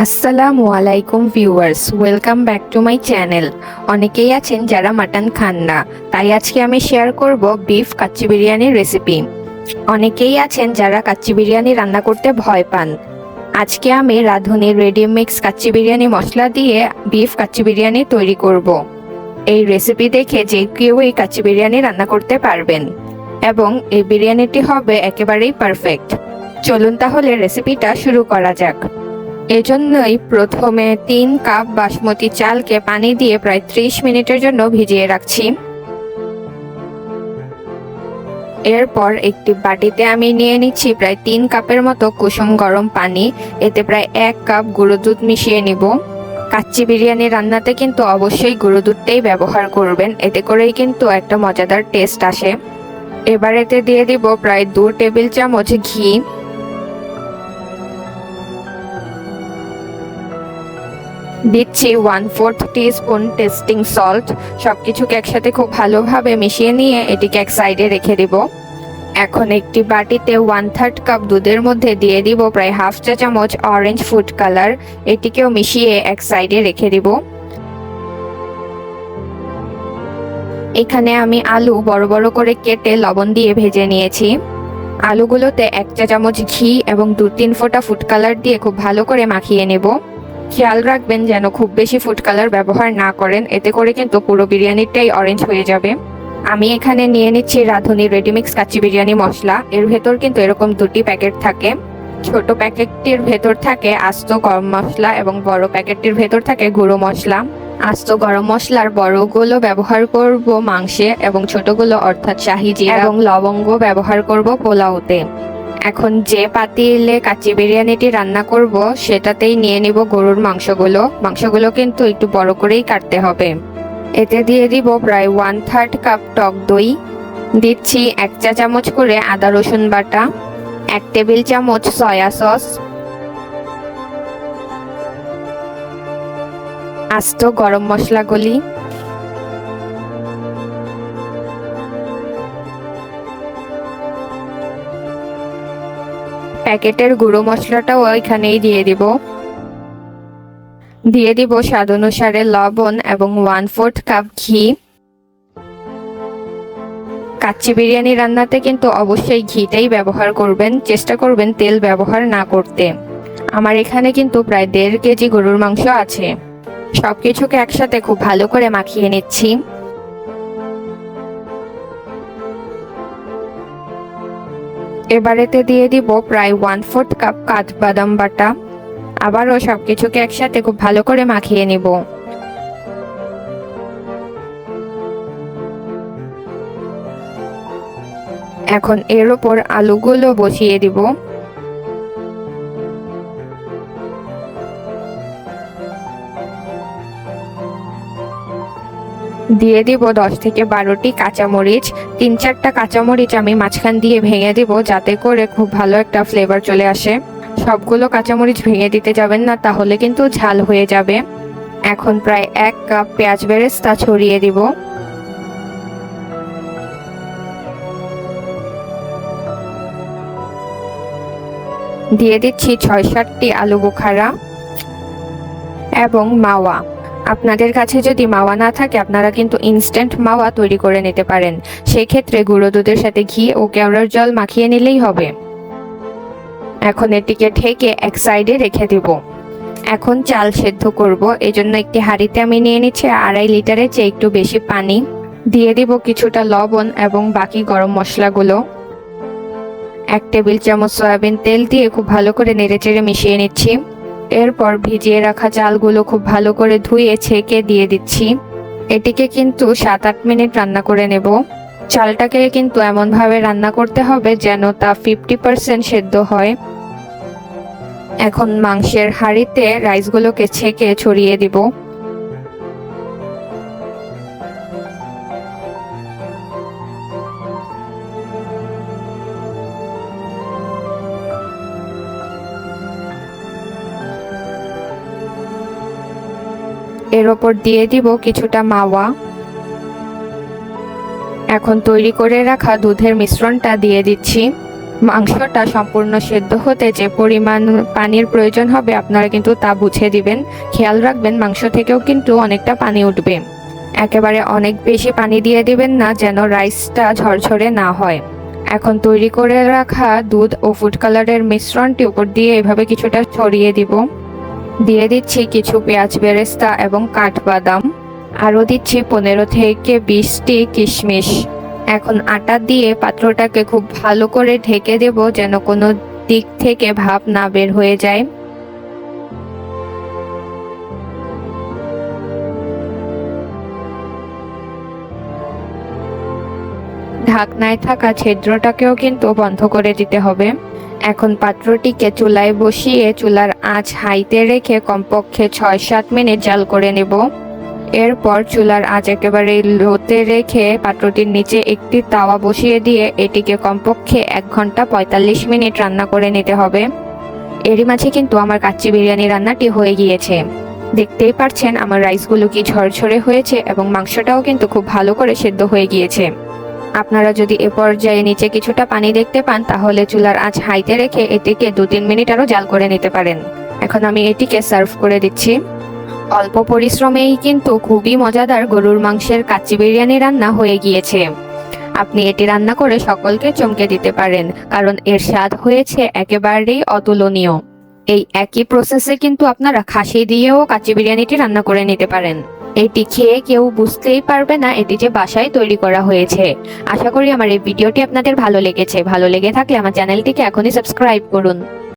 আসসালামু আলাইকুম viewers, welcome back to my channel. অনেকেই আছেন যারা মাটন খান না, তাই আজকে আমি শেয়ার করব বিফ কাচ্চি বিরিয়ানির রেসিপি অনেকেই আছেন যারা কাচ্চি বিরিয়ানি রান্না করতে ভয় পান। আজকে আমি রাঁধুনির রেডি মিক্স কাচ্চি বিরিয়ানি মশলা দিয়ে বিফ কাচ্চি বিরিয়ানি তৈরি করব। এই রেসিপি দেখে যে কেউ এই কাচ্চি বিরিয়ানি রান্না করতে পারবেন, এবং এই বিরিয়ানিটি হবে একেবারেই পারফেক্ট চলুন তাহলে রেসিপিটা শুরু করা যাক। এজন্যই প্রথমে তিন কাপ বাসমতি চালকে পানি দিয়ে প্রায় ত্রিশ মিনিটের জন্য ভিজিয়ে রাখছি। এরপর একটি বাটিতে আমি নিয়ে নিচ্ছি প্রায় তিন কাপের মতো কুসুম গরম পানি। এতে প্রায় এক কাপ গুঁড়ো দুধ মিশিয়ে নিব। কাচ্চি বিরিয়ানি রান্নাতে কিন্তু অবশ্যই গুঁড়ো দুধটাই ব্যবহার করবেন। এতে করেই কিন্তু একটা মজাদার টেস্ট আসে। এবার এতে দিয়ে দিব প্রায় দু টেবিল চামচ ঘি। দিচ্ছি one fourth spoon testing salt সব সবকিছুকে একসাথে খুব ভালোভাবে মিশিয়ে নিয়ে এটিকে এক সাইডে রেখে দিব। এখন একটি বাটিতে ওয়ান থার্ড কাপ দুধের মধ্যে দিয়ে দিব প্রায় হাফ চা চামচ অরেঞ্জ ফুড কালার এটিকেও মিশিয়ে এক সাইডে রেখে দিব। এখানে আমি আলু বড় বড় করে কেটে লবণ দিয়ে ভেজে নিয়েছি। আলুগুলোতে এক চা চামচ ঘি এবং দু তিন ফোঁটা ফুড কালার দিয়ে খুব ভালো করে মাখিয়ে নেব। খেয়াল রাখবেন যেন খুব বেশি ফুড কালার ব্যবহার না করেন। এতে করে কিন্তু পুরো বিরিয়ানিটাই অরেঞ্জ হয়ে যাবে। আমি এখানে নিয়ে নিচ্ছি রাঁধুনি রেডিমিক্স কাচ্চি বিরিয়ানি মশলা। এর ভেতর কিন্তু এরকম দুটি প্যাকেট থাকে। ছোট প্যাকেটটির ভেতর থাকে আস্ত গরম মশলা এবং বড় প্যাকেটটির ভেতর থাকে গুঁড়ো মশলা। আস্ত গরম মশলার বড়গুলো ব্যবহার করব মাংসে এবং ছোটগুলো অর্থাৎ শাহি জিরা এবং লবঙ্গ ব্যবহার করব পোলাওতে। এখন যে পাতিলে কাচ্চি বিরিয়ানিটি রান্না করব, সেটাতেই নিয়ে নিব গরুর মাংসগুলো। মাংসগুলো কিন্তু একটু বড় করেই কাটতে হবে। এতে দিয়ে দিব প্রায় ওয়ান থার্ড কাপ টক দই। দিচ্ছি এক চা চামচ করে আদা রসুন বাটা, এক টেবিল চামচ সয়া সস। আস্ত গরম মশলাগুলি। প্যাকেটের গুঁড়ো মশলাটাও এখানেই দিয়ে দিব। দিয়ে দিব স্বাদ অনুসারে লবণ এবং ওয়ান ফোর্থ কাপ ঘি। কাচ্চি বিরিয়ানি রান্নাতে কিন্তু অবশ্যই ঘিটাই ব্যবহার করবেন, চেষ্টা করবেন তেল ব্যবহার না করতে। আমার এখানে কিন্তু প্রায় দেড় কেজি গরুর মাংস আছে। সবকিছুকে একসাথে খুব ভালো করে মাখিয়ে নিচ্ছি। এবারেতে দিয়ে দিব প্রায় ওয়ান ফোর্থ কাপ কাঠবাদাম বাটা। আবারও সব কিছুকে একসাথে খুব ভালো করে মাখিয়ে নিব। এখন এর ওপর আলুগুলো বসিয়ে দিব। দিয়ে দিব দশ থেকে বারোটি কাঁচামরিচ। তিন চারটা কাঁচামরিচ আমি মাঝখান দিয়ে ভেঙে দিব যাতে করে খুব ভালো একটা ফ্লেভার চলে আসে। সবগুলো কাঁচামরিচ ভেঙে দিতে যাবেন না, তাহলে কিন্তু ঝাল হয়ে যাবে। এখন প্রায় এক কাপ পেঁয়াজ বেরেস্তা ছড়িয়ে দিব। দিয়ে দিচ্ছি ছয় সাতটি আলু বোখারা এবং মাওয়া। আপনাদের কাছে যদি মাওয়া না থাকে, আপনারা কিন্তু ইনস্ট্যান্ট মাওয়া তৈরি করে নিতে পারেন। সেই ক্ষেত্রে গুঁড়ো দুধের সাথে ঘি ও কেওড়ার জল মাখিয়ে নিলেই হবে। এখন এটিকে ঢেকে এক সাইডে রেখে দেব। এখন চাল সেদ্ধ করব। এজন্য একটি হাঁড়িতে আমি নিয়ে নিচ্ছি আড়াই লিটারের চেয়ে একটু বেশি পানি। দিয়ে দিব কিছুটা লবণ এবং বাকি গরম মশলাগুলো। এক টেবিল চামচ সয়াবিন তেল দিয়ে খুব ভালো করে নেড়েচেড়ে মিশিয়ে নিচ্ছি। এরপর ভিজিয়ে রাখা চালগুলো খুব ভালো করে ধুয়ে ছেঁকে দিয়ে দিচ্ছি। এটিকে কিন্তু সাত আট মিনিট রান্না করে নেব। চালটাকে কিন্তু এমনভাবে রান্না করতে হবে যেন তা ফিফটি পারসেন্ট সেদ্ধ হয়। এখন মাংসের হাঁড়িতে রাইসগুলোকে ছেঁকে ছড়িয়ে দিব। এর ওপর দিয়ে দিব কিছুটা মাওয়া। এখন তৈরি করে রাখা দুধের মিশ্রণটা দিয়ে দিচ্ছি। মাংসটা সম্পূর্ণ সেদ্ধ হতে যে পরিমাণ পানির প্রয়োজন হবে আপনারা কিন্তু তা বুঝে দিবেন। খেয়াল রাখবেন, মাংস থেকেও কিন্তু অনেকটা পানি উঠবে। একেবারে অনেক বেশি পানি দিয়ে দিবেন না যেন রাইসটা ঝরঝরে না হয়। এখন তৈরি করে রাখা দুধ ও ফুড কালারের মিশ্রণটি উপর দিয়ে এভাবে কিছুটা ছড়িয়ে দিব। দিয়ে দিচ্ছি কিছু পেঁয়াজ বেরেস্তা এবং কাঠবাদাম। আরও দিচ্ছি পনেরো থেকে বিশটি কিশমিশ। এখন আটা দিয়ে পাত্রটাকে খুব ভালো করে ঢেকে দেব যেন কোনো দিক থেকে ভাব না বের হয়ে যায়। ঢাকনায় থাকা ছিদ্রটাকেও কিন্তু বন্ধ করে দিতে হবে। এখন পাত্রটিকে চুলায় বসিয়ে চুলার আঁচ হাইতে রেখে কমপক্ষে ছয় সাত মিনিট জাল করে নেব। এরপর চুলার আঁচ একেবারে লোতে রেখে পাত্রটির নিচে একটি তাওয়া বসিয়ে দিয়ে এটিকে কমপক্ষে এক ঘণ্টা পঁয়তাল্লিশ মিনিট রান্না করে নিতে হবে। এরই মাঝে কিন্তু আমার কাচ্চি বিরিয়ানি রান্নাটি হয়ে গিয়েছে। দেখতেই পারছেন আমার রাইসগুলো কি ঝরঝরে হয়েছে এবং মাংসটাও কিন্তু খুব ভালো করে সেদ্ধ হয়ে গিয়েছে। আপনারা যদি এ পর্যায়ে নিচে কিছুটা পানি দেখতে পান, তাহলে চুলার আঁচ হাইতে রেখে এটিকে দু তিন মিনিট আরও জাল করে নিতে পারেন। এখন আমি এটিকে সার্ভ করে দিচ্ছি। অল্প পরিশ্রমেই কিন্তু খুবই মজাদার গরুর মাংসের কাচ্চি বিরিয়ানি রান্না হয়ে গিয়েছে। আপনি এটি রান্না করে সকলকে চমকে দিতে পারেন, কারণ এর স্বাদ হয়েছে একেবারেই অতুলনীয়। এই একই প্রসেসে কিন্তু আপনারা খাসি দিয়েও কাচ্চি বিরিয়ানিটি রান্না করে নিতে পারেন। এটি খেয়ে কেউ বুঝতেই পারবে না এটি যে বাসায় তৈরি করা হয়েছে। আশা করি আমার এই ভিডিওটি আপনাদের ভালো লেগেছে। ভালো লেগে থাকলে আমার চ্যানেলটিকে এখনই সাবস্ক্রাইব করুন।